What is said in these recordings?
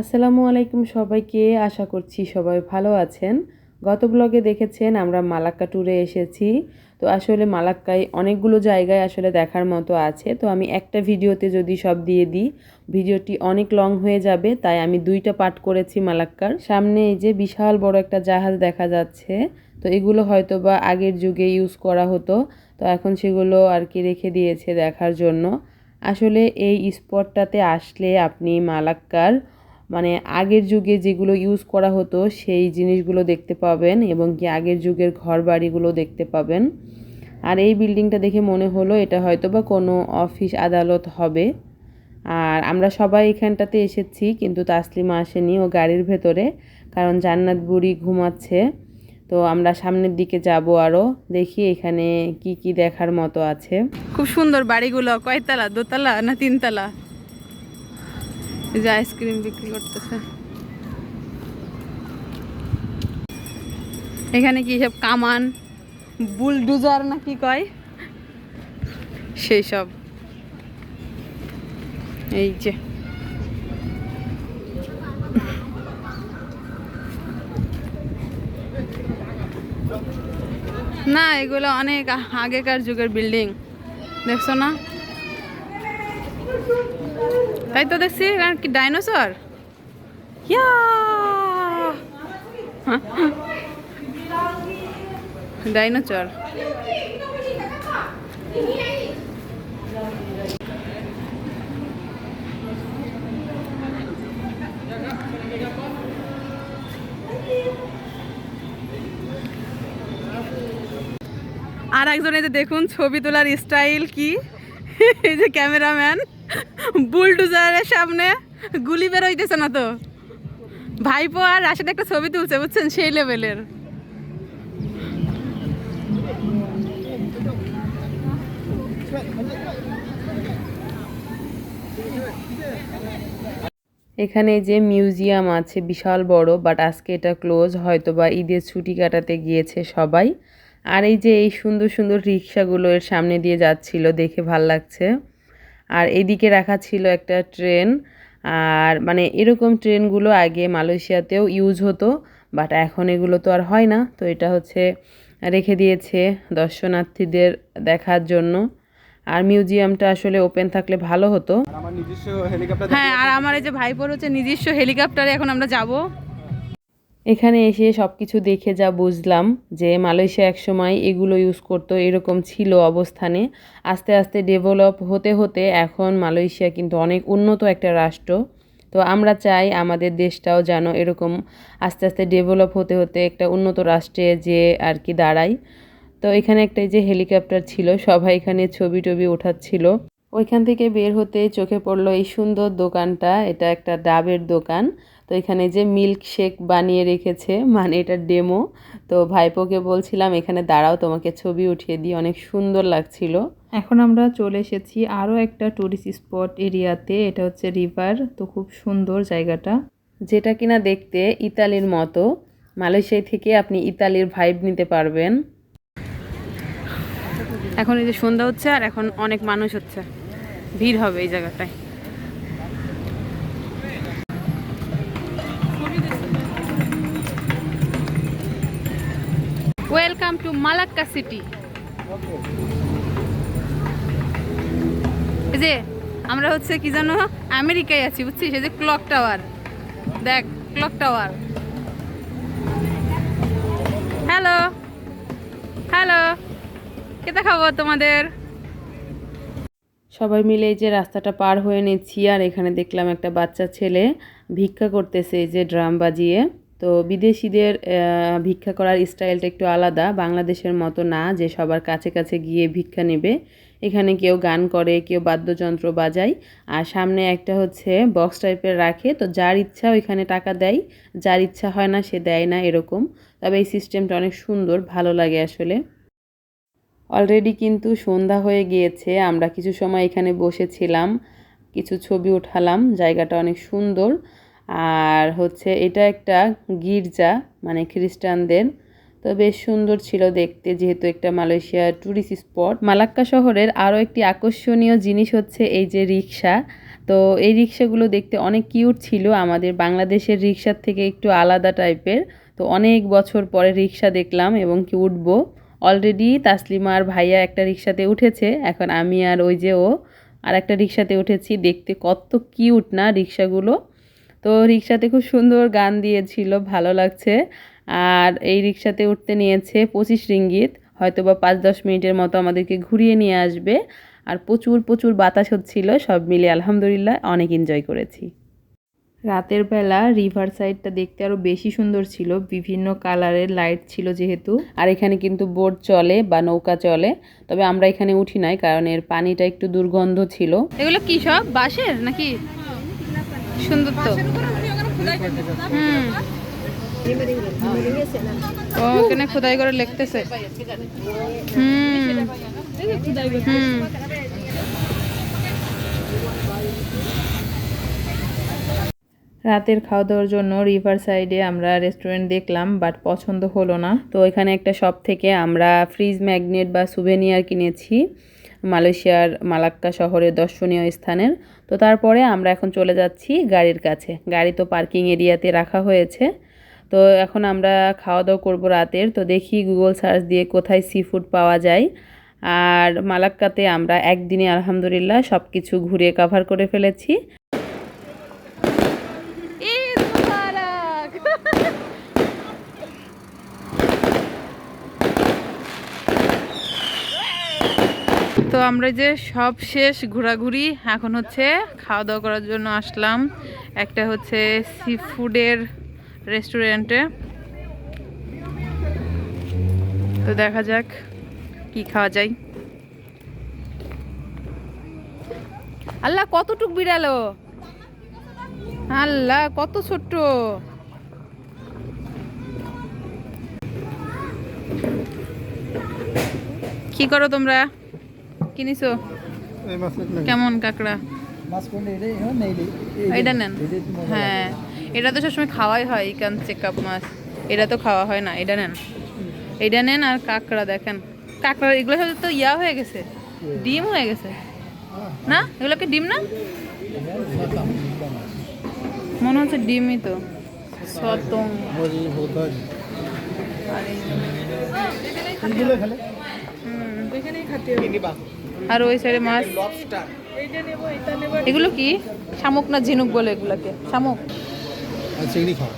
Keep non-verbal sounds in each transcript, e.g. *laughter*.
আসসালামু আলাইকুম সবাইকে, আশা করছি সবাই ভালো আছেন। গত ব্লগে দেখেছেন আমরা মালাক্কা ট্যুরে এসেছি। তো আসলে মালাক্কায় অনেকগুলো জায়গায় আসলে দেখার মতো আছে। তো আমি একটা ভিডিওতে যদি সব দিয়ে দিই, ভিডিওটি অনেক লং হয়ে যাবে, তাই আমি দুইটা পার্ট করেছি মালাক্কার। সামনে এই যে বিশাল বড় একটা জাহাজ দেখা যাচ্ছে, তো এগুলো হয়তো বা আগের যুগে ইউজ করা হতো। তো এখন সেগুলো আর কি রেখে দিয়েছে দেখার জন্য। আসলে এই স্পটটাতে আসলে আপনি মালাক্কার মানে আগের যুগে যেগুলো ইউজ করা হতো, সেই জিনিসগুলো দেখতে পাবেন এবং কি আগের যুগের ঘর বাড়িগুলো দেখতে পাবেন। আর এই বিল্ডিংটা দেখে মনে হলো এটা হয়তো বা কোনো অফিস আদালত হবে। আর আমরা সবাই এখানটাতে এসেছি, কিন্তু তাসলিমা আসেনি ও গাড়ির ভেতরে, কারণ জান্নাত বুড়ি ঘুমাচ্ছে। তো আমরা সামনের দিকে যাব আরও দেখি এখানে কি কি দেখার মতো আছে। খুব সুন্দর বাড়িগুলো, কয়তলা, দোতলা না তিনতলা? এই যে আইসক্রিম বিক্রি করতেছে। এখানে কি সব কামান বুলডুজার না কি কয়? সেই সব এই যে। না, এগুলো অনেক আগেকার যুগের বিল্ডিং দেখছ না? তাই তো দেখছি কি ডাইনোসর ইয়া! ডাইনোসর আর একজন এই যে দেখুন, ছবি তোলার স্টাইল কি? এই যে ক্যামেরাম্যান বুলডুজারের সামনে গুলি বের হইতেছে না তো? ভাইপো আর রাশেদ একটা ছবি তুলছে, বুঝছেন? সেই লেভেলের। এখানে যে মিউজিয়াম আছে, বিশাল বড় বাট আজকে এটা ক্লোজ হয়তো বা ঈদের ছুটি কাটাতে গিয়েছে সবাই। আর এই যে এই সুন্দর সুন্দর রিক্সাগুলো এর সামনে দিয়ে যাচ্ছিল, দেখে ভালো লাগছে। আর এদিকে রাখা ছিল একটা ট্রেন। আর মানে এরকম ট্রেনগুলো আগে মালয়েশিয়াতেও ইউজ হতো বাট এখন এগুলো তো আর হয় না। তো এটা হচ্ছে রেখে দিয়েছে দর্শনার্থীদের দেখার জন্য। আর মিউজিয়ামটা আসলে ওপেন থাকলে ভালো হতো। নিজস্ব হেলিকপ্টার হ্যাঁ আর আমার এই যে ভাইপোর হচ্ছে নিজস্ব হেলিকপ্টারে এখন আমরা যাব। এখানে এসে সব কিছু দেখে যা বুঝলাম যে মালয়েশিয়া একসময় এগুলো ইউজ করতো, এরকম ছিল অবস্থানে। আস্তে আস্তে ডেভেলপ হতে হতে এখন মালয়েশিয়া কিন্তু অনেক উন্নত একটা রাষ্ট্র। তো আমরা চাই আমাদের দেশটাও যেন এরকম আস্তে আস্তে ডেভেলপ হতে হতে একটা উন্নত রাষ্ট্রে যে আর কি দাঁড়ায়। তো এখানে একটা যে হেলিকপ্টার ছিল, সবাই এখানে ছবি টবি ওঠাচ্ছিল। ওইখান থেকে বের হতে চোখে পড়ল এই সুন্দর দোকানটা, এটা একটা ডাবের দোকান। তো এখানে যে মিল্ক শেক বানিয়ে রেখেছে মানে এটা ডেমো তো ভাইপোকে বলছিলাম এখানে দাঁড়াও তোমাকে ছবি উঠিয়ে দিই অনেক সুন্দর লাগছিল। এখন আমরা চলে এসেছি আরও একটা ট্যুরিস্ট স্পট এরিয়াতে এটা হচ্ছে রিভার তো খুব সুন্দর জায়গাটা। যেটা কিনা দেখতে ইতালির মতো মালয়েশিয়া থেকে আপনি ইতালির ভাইব নিতে পারবেন। এখন এই যে সন্ধ্যা হচ্ছে আর এখন অনেক মানুষ হচ্ছে। ভিড় হবে এই জায়গাটায়। Welcome to Malacca city. যে, আমরা হচ্ছে কি জানো? আমেরিকায় আছি, বুঝছিস? এই যে ক্লক টাওয়ার। দেখ, ক্লক টাওয়ার। হ্যালো? হ্যালো? খেতে খাব তোমাদের? সবাই মিলে এই যে রাস্তাটা পার হয়ে নিচ্ছি, আর এখানে দেখলাম একটা বাচ্চা ছেলে ভিক্ষা করতেছে এই যে ড্রাম বাজিয়ে। তো বিদেশিদের ভিক্ষা করার স্টাইলটা একটু আলাদা। বাংলাদেশের মতো না যে সবার কাছে কাছে গিয়ে ভিক্ষা নেবে। এখানে কেউ গান করে, কেউ বাদ্যযন্ত্র বাজায়। আর সামনে একটা হচ্ছে বক্স টাইপের রাখে। তো যার ইচ্ছা ওইখানে টাকা দেয়, যার ইচ্ছা হয় না সে দেয় না এরকম। তবে এই সিস্টেমটা অনেক সুন্দর, ভালো লাগে আসলে। অলরেডি কিন্তু সন্ধ্যা হয়ে গিয়েছে, আমরা কিছু সময় এখানে বসেছিলাম, কিছু ছবি উঠালাম, জায়গাটা অনেক সুন্দর। আর হচ্ছে এটা একটা গির্জা মানে খ্রিস্টানদের। তো বেশ সুন্দর ছিল দেখতে, যেহেতু একটা মালয়েশিয়ার ট্যুরিস্ট স্পট মালাক্কা শহরের আরও একটি আকর্ষণীয় জিনিস হচ্ছে এই যে রিক্সা তো এই রিক্সাগুলো দেখতে অনেক কিউট ছিল আমাদের বাংলাদেশের রিক্সার থেকে একটু আলাদা টাইপের। তো অনেক বছর পরে রিক্সা দেখলাম এবং কি উঠবো। অলরেডি তাসলিমা আর ভাইয়া একটা রিক্সাতে উঠেছে, এখন আমি আর ওই যে ও আর একটা রিক্সাতে উঠেছি। দেখতে কত কিউট না রিক্সাগুলো তো রিক্সাতে খুব সুন্দর গান দিয়েছিল, ভালো লাগছে। আর এই রিক্সাতে উঠতে নিয়েছে পঁচিশ রিঙ্গিত হয়তো বা পাঁচ দশ মিনিটের মতো আমাদেরকে ঘুরিয়ে নিয়ে আসবে। আর প্রচুর প্রচুর বাতাস হচ্ছিল, সব মিলে আলহামদুলিল্লাহ অনেক এনজয় করেছি। রাতের বেলা রিভার সাইডটা দেখতে আরও বেশি সুন্দর ছিল, বিভিন্ন কালারের লাইট ছিল যেহেতু। আর এখানে কিন্তু বোট চলে বা নৌকা চলে, তবে আমরা এখানে উঠি নাই, কারণ এর পানিটা একটু দুর্গন্ধ ছিল। এগুলো কি সব বাঁশের নাকি? সুন্দর তো। হুম। ও, এখানে খোদাই করে লিখতেছে। হুম। হুম। রাতের খাওয়া দাওয়ার জন্য রিভার সাইডে আমরা রেস্টুরেন্ট দেখলাম বাট পছন্দ হলো না। তো এখানে একটা শপ থেকে আমরা ফ্রিজ ম্যাগনেট বা সুভেনিয়ার কিনেছি। মালয়েশিয়ার মালাক্কা শহরের দর্শনীয় স্থানের। তো তারপরে আমরা এখন চলে যাচ্ছি গাড়ির কাছে। গাড়ি তো পার্কিং এরিয়াতে রাখা হয়েছে। তো এখন আমরা খাওয়া দাওয়া করব রাতের। তো দেখি গুগল সার্চ দিয়ে কোথায় সি ফুড পাওয়া যায়। আর মালাক্কাতে আমরা একদিনে আলহামদুলিল্লাহ সব কিছু ঘুরে কাভার করে ফেলেছি। তো আমরা যে সব শেষ ঘোরাঘুরি, এখন হচ্ছে খাওয়া দাওয়া করার জন্য আসলাম। একটা হচ্ছে সি ফুডের রেস্টুরেন্টে তো দেখা যাক কি খাওয়া যায়। আল্লাহ, কতটুক বিড়ালো আল্লাহ, কত ছোট্ট। কি করো তোমরা? কিনিছো? কেমন কাঁকড়া? এটা নেন। হ্যাঁ। এটা তো সবসময় খাওয়াই হয় ইকান চেক আপ মাছ। এটা তো খাওয়া হয় না এটা নেন। এটা নেন আর কাঁকড়া দেখেন। কাঁকড়া এগুলো সাথে তো ইয়া হয়ে গেছে। ডিম হয়ে গেছে। না? এগুলোকে ডিম না? মনে হচ্ছে ডিমই তো। সতং। আর ওই সাইডে মাছ। এগুলো কি? শামুক না ঝিনুক বলে এগুলাকে? শামুক। চিংড়ি খাও।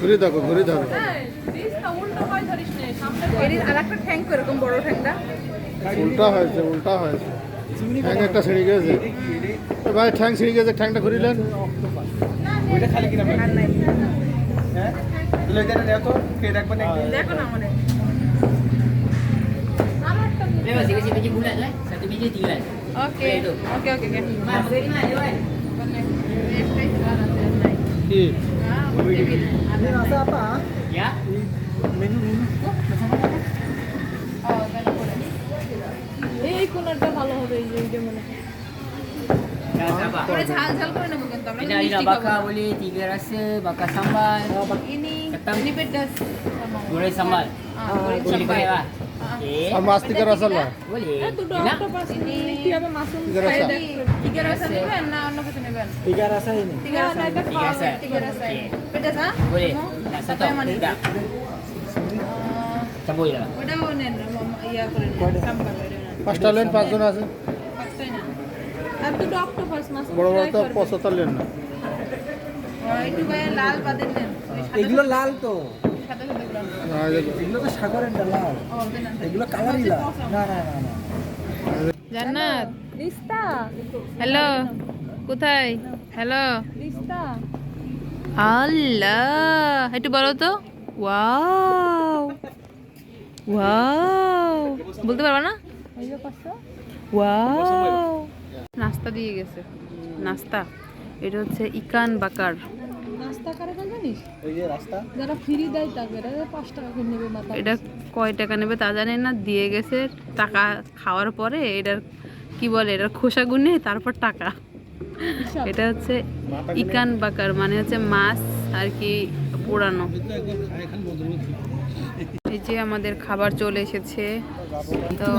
ঘুরে দেখো ঘুরে দেখো। আর একটা ঠ্যাং এরকম বড় ঠ্যাংটা? উল্টা হয়েছে উল্টা হয়েছে। ঠ্যাং একটা ছিঁড়ে গেছে ভাই ঠ্যাং ছিঁড়ে গেছে ঠ্যাংটা ঘুরিলেন দেখো ঝাল ঝাল করে নেবো কিন্তু আমরা Kita lidah bakar boleh tiga rasa, bakar sambal, ini Ketam. ini pedas goreng sambal. ah goreng Boleh sambal boleh lah. Okey. আর মাছ থেকে রসাল্লা Boleh. itu dua Enak? octopus ini কিভাবে mushroom Tiga rasa. tiga rasa নেবেন না অন্য কিছু নেবেন টিকা রাসা ini tiga rasa এটা Tiga খাওয়া rasa. হবে tiga rasa Okey. pedas ah Boleh. Mau? Tak Satu satu. yang mana? Tak. Ah, Campur je lah. ওটাও নেন মামা, ইয়া করে নেন সাম্বার করে নেন পাঁচটা লেন পাঁচজন আছে পাঁচটাই না আর দুটো অক্টোপাস মাছ বড় বড় তো না। লাল বাদের নেন এগুলো লাল তো। না, এই যে এগুলো তো সাগরের না লাল। ও দেন না এগুলো কালারই লাল। না না না না। জান্নাত। হ্যালো কোথায়? হ্যালো। আল্লাহ একটু বলো তো। ওয়াও। ওয়াও। বলতে পারবা না? ওয়াও। নাস্তা দিয়ে গেছে। নাস্তা। এটা হচ্ছে ইকান বাকার। নাস্তা কারে কোন জানিস? ওই যে রাস্তা। যারা ফ্রি দেয় তাকে এরা পাঁচ টাকা করে নেবে মাথা এটা কয় টাকা নেবে তা জানি না দিয়ে গেছে টাকা খাওয়ার পরে এটার কি বলে এটার খোসা গুনে তারপর টাকা। এটা হচ্ছে ইকান বাকার মানে হচ্ছে মাছ আর কি পোড়ানো। *laughs* এই যে আমাদের খাবার চলে এসেছে। তো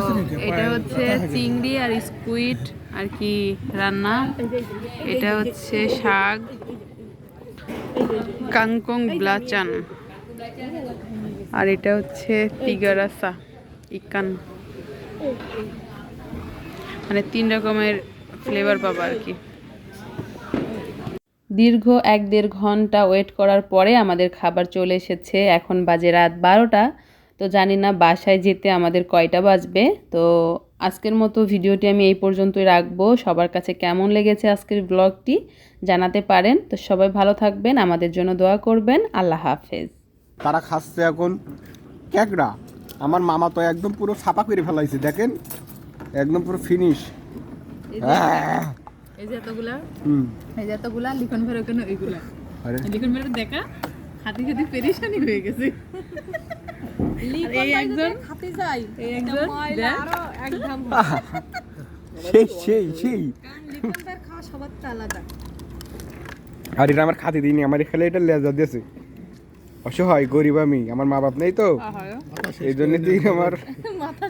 এটা হচ্ছে চিংড়ি আর স্কুইড আর কি রান্না। এটা হচ্ছে শাক। কাংকং ব্লাচান। আর এটা হচ্ছে তিগারাসা, ইকান। মানে তিন রকমের ফ্লেভার পাবা আর কি। দীর্ঘ এক দেড় ঘণ্টা ওয়েট করার পরে আমাদের খাবার চলে এসেছে। এখন বাজে রাত বারোটা। তো জানি না বাসায় যেতে আমাদের কয়টা বাজবে। তো আজকের মতো ভিডিওটি আমি এই পর্যন্তই রাখব। সবার কাছে কেমন লেগেছে আজকের ব্লগটি জানাতে পারেন। তো সবাই ভালো থাকবেন আমাদের জন্য দোয়া করবেন। আল্লাহ হাফেজ। তারা খাচ্ছে এখন ক্যাকড়া। আমার মামা তো একদম পুরো ছাপা করে ফেলাইছে দেখেন? একদম পুরো ফিনিশ এই যে এতগুলা এই যে এতগুলা লিখন ফেরো কেন এইগুলা? লিখন ফেরো দেখা হাতি হাতি পেরেশানি হয়ে গেছে। এই একজন খাতে যাই এই একজন দেখ। আরও এক সেই সেই সেই। লিখনটার খাওয়া সবার আলাদা। আর এটা আমার খাতে দিইনি আমার খেলে এটা লেজা দিয়েছে। অসহায় গরিব আমি আমার মা বাপ নেই তো। এই জন্য তুই আমার মাথা